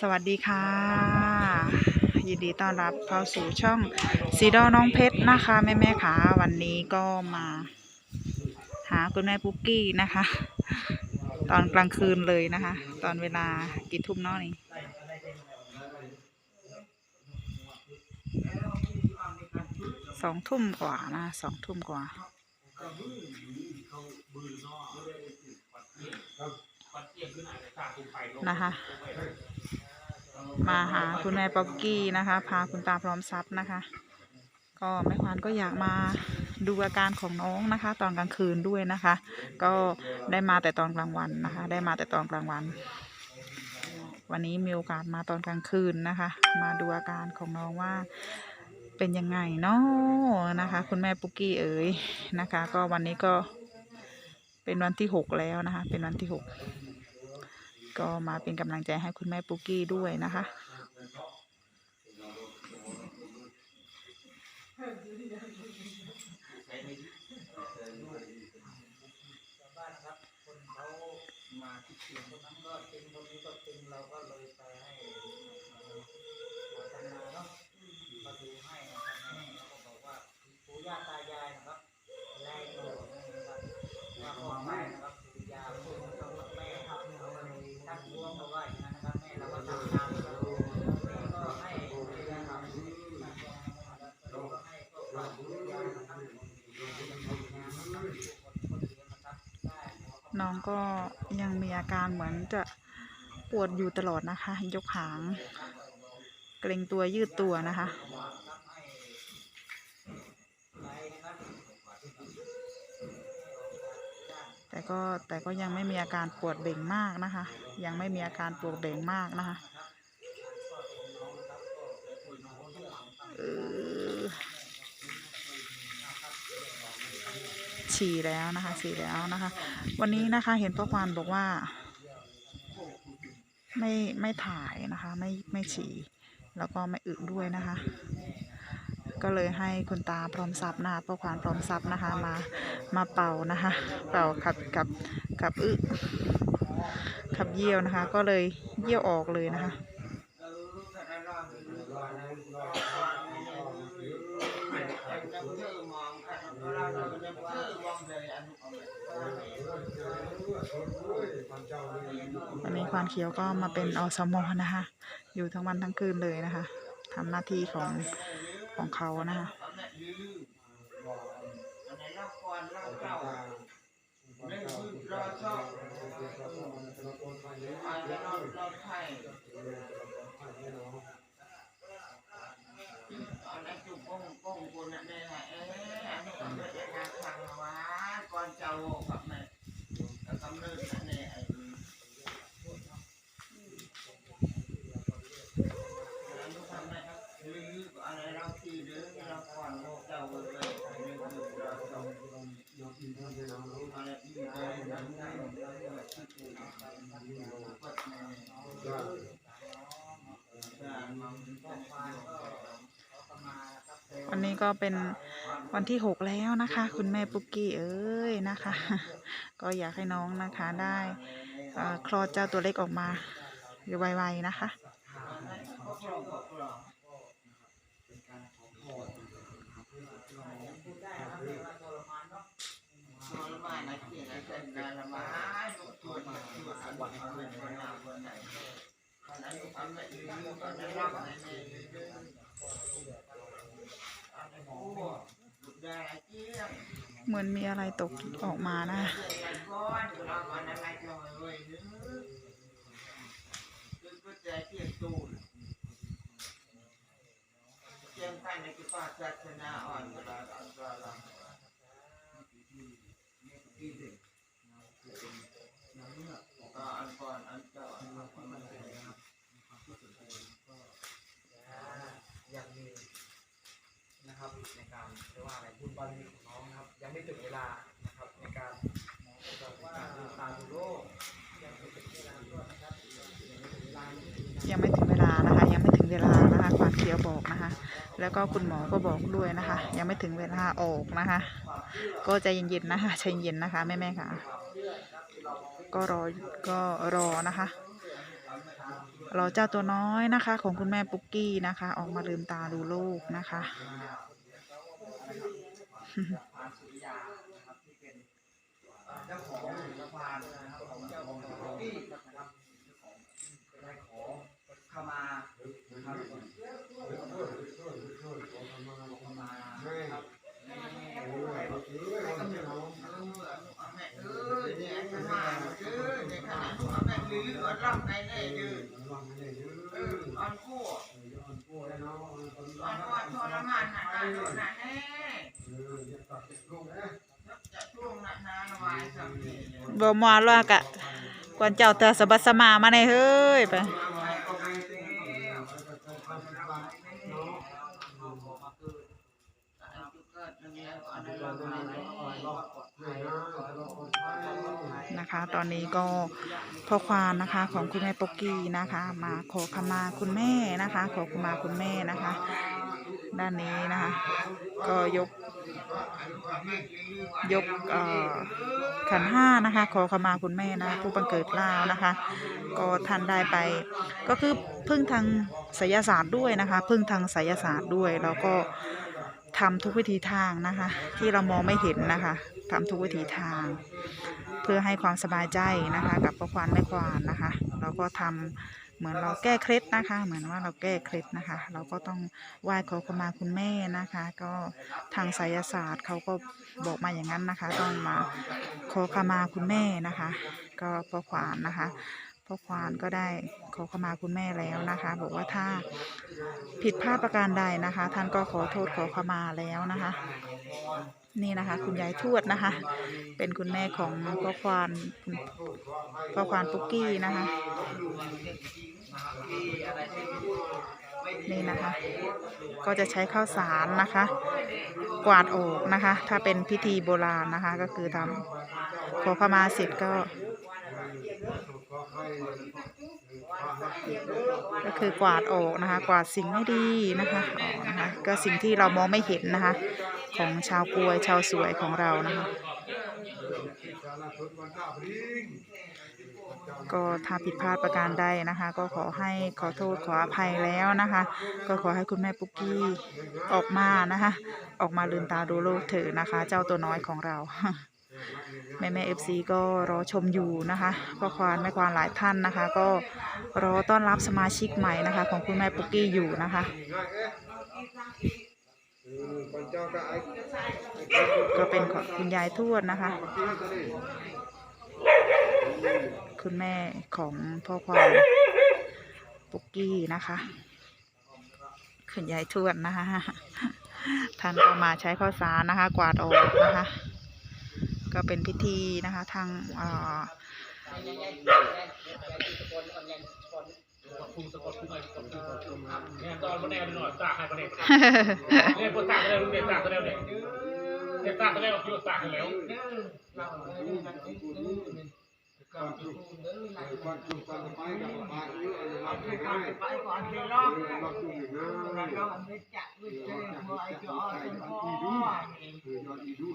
สวัสดีค่ะ ยินดีต้อนรับเข้าสู่ช่องสีดอน้องเพชรนะคะแม่แม่ขาวันนี้ก็มา หาคุณแม่ปุ๊กกี้นะคะ ตอนกลางคืนเลยนะคะ ตอนเวลากี่ทุ่มเนอกนี่สองทุ่มกว่านะสองทุ่มกว่านะคะ มาหาคุณแม่ป๊อกกี้นะคะ พาคุณตาพร้อมทรัพย์นะคะ ก็แม่ควานก็อยากมาดูอาการของน้องนะคะ ตอนกลางคืนด้วยนะคะ ก็ได้มาแต่ตอนกลางวันนะคะ ได้มาแต่ตอนกลางวัน วันนี้มีโอกาสมาตอนกลางคืนนะคะ มาดูอาการของน้องว่าเป็นยังไงเนาะนะคะ คุณแม่ปุกกี้เอ๋ยนะคะ ก็วันนี้ก็เป็นวันที่หกแล้วนะคะ เป็นวันที่หก ก็มาเป็นกำลังใจให้คุณแม่ปุ๊กกี้ด้วยนะคะบ้านครับคนเขามาที่เขียนคนนั้นก็เป็นคนนี้ก็เป็น อก็น้องก็ยังมีอาการเหมือนจะปวดอยู่ตลอดนะคะ ยกหาง เกรงตัวยืดตัวนะคะ แต่ก็แต่ก็ยังไม่มีอาการปวดเบ่งมากนะคะ ยังไม่มีอาการปวดเบ่งมากนะคะเออ ฉี่แล้วนะคะ ฉี่แล้วนะคะ วันนี้นะคะเห็นพ่อควานบอกว่า ไม่ไม่ถ่ายนะคะ ไม่ไม่ฉี่แล้วก็ไม่อึด้วยนะคะ ก็เลยให้คุณตาพร้อมทรัพย์นะคะพ่อควานพร้อมทรัพย์นะคะมามาเป่านะคะ เป่าขับกับกับอึขับเยี่ยวนะคะ ก็เลยเยี่ยวออกเลยนะคะ วันนี้ควานเขียวก็มาเป็นอสมนะคะ อยู่ทั้งวันทั้งคืนเลยนะคะทำหน้าที่ของของเขานะคะก่อนเจ้ากับแม่แล้วกำเนิดนั่ นเองไอ้แล้วลูกทำไมครับหรืออะไรเราที่หรือเราก่อนโลกเจ้าเลยไอ้เรื่องเราต้องอะไรที่เลยนั้นได้ที่ถูกกฎหมายการมองต้องฟังก็เขาก็มาครับวันนี้ก็เป็น วันที่หกแล้วนะคะ คุณแม่ปุ๊กกี้เอ้ยนะคะ ก็อยากให้น้องนะคะได้คลอดเจ้าตัวเล็กออกมาอยู่ไวๆนะคะ เหมือนมีอะไรตกออกมานะยังมีนะครับในการเรียกว่าอะไรบุญบารมี ยังไม่ถึงเวลานะครับในการในกาตาดูโลกยังไม่ถึงเวลาด้วยนะครับยังไม่ถึงเวลานะคะ ยังไม่ถึงเวลานะคะควานเขียวบอกนะคะ แล้วก็คุณหมอก็บอกด้วยนะคะ ยังไม่ถึงเวลาออกนะคะ ก็ใจเย็นๆนะคะใจเย็นนะคะแม่ๆค่ะ ก็รอก็รอนะคะรอเจ้าตัวน้อยนะคะ ของคุณแม่ปุกกี้นะคะ ออกมาลืมตาดูลูกนะคะานสุริยานะครับที่เป็นเจ้าของสะพานนะครับของเจ้าของป๊อกกี้นะครับเจ้าของได้ขอเข้ามาครับขอเข้ามานะครับนี่ บ่มวนว่ากะกวนเจ้าเตอสะบัดสมามาในเฮ้ยไปนะคะ ตอนนี้ก็พ่อควานนะคะของคุณแม่ปกกี้นะคะ มาขอขมาคุณแม่นะคะ ขอขมาคุณแม่นะคะ ด้านนี้นะคะ ก็ยก ยกขันห้านะคะ ขอขมาคุณแม่นะผู้บังเกิดเกล้าวนะคะ ก็ท่านได้ไป ก็คือพึ่งทางไสยศาสตร์ด้วยนะคะ พึ่งทางไสยศาสตร์ด้วยแล้วก็ทำทุกวิธีทางนะคะ ที่เรามองไม่เห็นนะคะทำทุกวิธีทาง เพื่อให้ความสบายใจนะคะ กับพ่อควานแม่ควานนะคะ เราก็ทำ เหมือนเราแก้เคล็ดนะคะ เหมือนว่าเราแก้เคล็ดนะคะ เราก็ต้องไหว้ขอขมาคุณแม่นะคะ ก็ทางไสยศาสตร์เขาก็บอกมาอย่างนั้นนะคะ ต้องมาขอขมาคุณแม่นะคะ ก็พ่อควานนะคะพ่อควานก็ได้ขอขมาคุณแม่แล้วนะคะ บอกว่าถ้าผิดพลาดประการใดนะคะ ท่านก็ขอโทษขอขมาแล้วนะคะ นี่นะคะ คุณยายทวดนะคะ เป็นคุณแม่ของพ่อควานพ่อควานปุกกี้นะคะ นี่นะคะ ก็จะใช้ข้าวสารนะคะ กวาดออกนะคะ ถ้าเป็นพิธีโบราณนะคะ ก็คือทำขอขมาเสร็จก็ก็คือกวาดออกนะคะ กวาดสิ่งไม่ดีนะคะออกนะคะ ก็สิ่งที่เรามองไม่เห็นนะคะ ของชาวกวยชาวสวยของเรานะคะ ก็ถ้าผิดพลาดประการใดนะคะ ก็ขอให้ขอโทษขออภัยแล้วนะคะ ก็ขอให้คุณแม่ปุ๊กกี้ออกมานะคะ ออกมาลืมตาดูโลกเถอะนะคะ เจ้าตัวน้อยของเราแม่แม่เอฟซีก็รอชมอยู่นะคะพ่อควานแม่ควานหลายท่านนะคะ ก็รอต้อนรับสมาชิกใหม่นะคะ ของคุณแม่ปุ๊กกี้อยู่นะคะ ก็เป็นของคุณยายทวดนะคะ คุณแม่ของพ่อควานปุกกี้นะคะคุณยายทวดนะคะ ท่านก็มาใช้ข้าวสารนะคะ กวาดออกนะคะ ก็เป็นพิธีนะคะ ทางอ่อ เนี่ยตอนมันแนวหน่อยตากให้มันแน่เนี่ยพวกตากก็ได้ลูกเนี่ยตากก็ได้เนี่ยเนี่ยตากก็ได้ว พี่ตากกั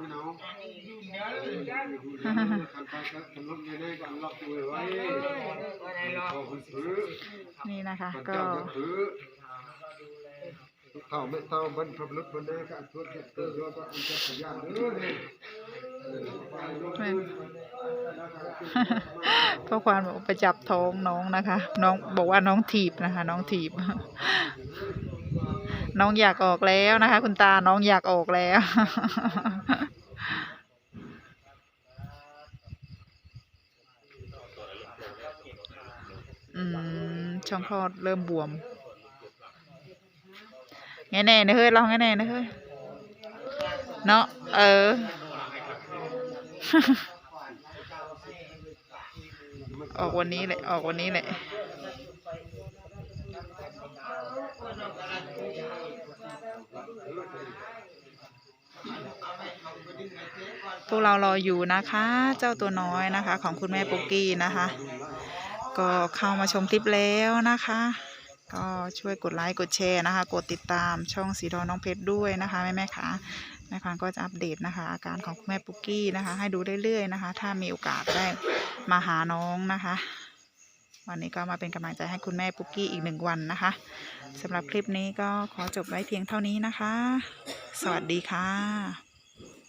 นแล้วนี่นะคะก็เท่าไม่เท่าบรรพบุรุษบรรดาการตรวจเก็บตัวโยก็อันจะพยานเด้อเนี่ยพ่อควานบอกไปจับท้องน้องนะคะ น้องบอกว่าน้องถีบนะคะ น้องถีบ น้องอยากออกแล้วนะคะ คุณตาน้องอยากออกแล้ว อืม ช่องคลอดเริ่มบวมแง่แน่นะเฮ้ยลองแง่แน่นะเฮ้ยเนาะเออออกวันนี้แหละ ออกวันนี้แหละ พวกเรารออยู่นะคะ เจ้าตัวน้อยนะคะ ของคุณแม่ปุกกี้นะคะ ก็เข้ามาชมคลิปแล้วนะคะ ก็ช่วยกดไลค์กดแชร์นะคะ กดติดตามช่องสีดอน้องเพชรด้วยนะคะแม่แม่ค่ะแม่ควานก็จะอัปเดตนะคะ อาการของคุณแม่ปุกกี้นะคะ ให้ดูเรื่อยๆนะคะ ถ้ามีโอกาสได้มาหาน้องนะคะวันนี้ก็มาเป็นกำลังใจให้คุณแม่ปุกกี้อีกหนึ่งวันนะคะสำหรับคลิปนี้ก็ขอจบไว้เพียงเท่านี้นะคะ สวัสดีค่ะ